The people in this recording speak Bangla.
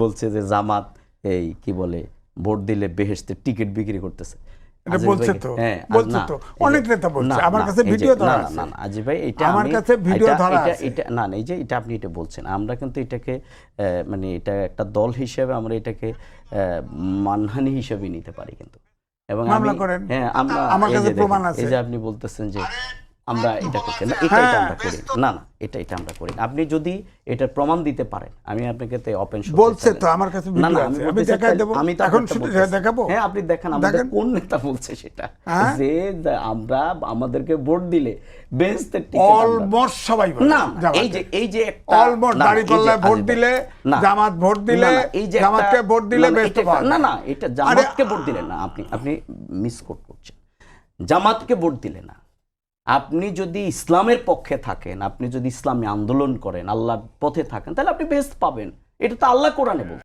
বলছে যে জামাত এই কি বলে ভোট দিলে বেহেশতে টিকিট বিক্রি করতেছে এটা বলছে তো, হ্যাঁ, বলছে তো, অনেক নেতা বলছে, আমার কাছে ভিডিও ধরা না, না, আছে। না, না, আজিজ ভাই এটা আমার কাছে ভিডিও ধরা আছে। এটা না না এই যে এটা আপনি এটা বলছেন আমরা কিন্তু এটাকে আহ, মানে এটা একটা দল হিসেবে আমরা এটাকে আহ, মানহানি হিসেবে নিতে পারি কিন্তু এবং মামলা করেন। হ্যাঁ আমরা আমার কাছে প্রমাণ আছে। এই যে আপনি বলতেছেন যে আমরা এটা করছি না এটা এটা আমরা করি না। না এটা এটা আমরা করি আপনি যদি এটা প্রমাণ দিতে পারেন আমি আপনাকে তে ওপেন শো বলছে তো, আমার কাছে video আছে। আমি দেখাই দেবো। আমি তো এখন শুধু দেখাবো? হ্যাঁ আপনি দেখেন আমাদের কোন নেতা বলছে সেটা হ্যাঁ? যে আমরা আমাদেরকে ভোট দিলে বেঞ্চের টিকিট আমরা- অলমোস্ট সবাই বলে। না এই যে এই যে একটা অলমোস্ট দাড়ি পাল্লায় ভোট দিলে জামাত ভোট দিলে এই যে জামাতকে ভোট দিলে না, না, না না এটা জামাতকে ভোট দিলে না আপনি আপনি মিস করছেন জামাতকে ভোট দিলে না আপনি যদি ইসলামের পক্ষে থাকেন, আপনি যদি ইসলামী আন্দোলন করেন, আল্লাহর পথে থাকেন, তাহলে আপনি বেস্ট পাবেন। এটা তো আল্লাহ কোরআনে বলছে।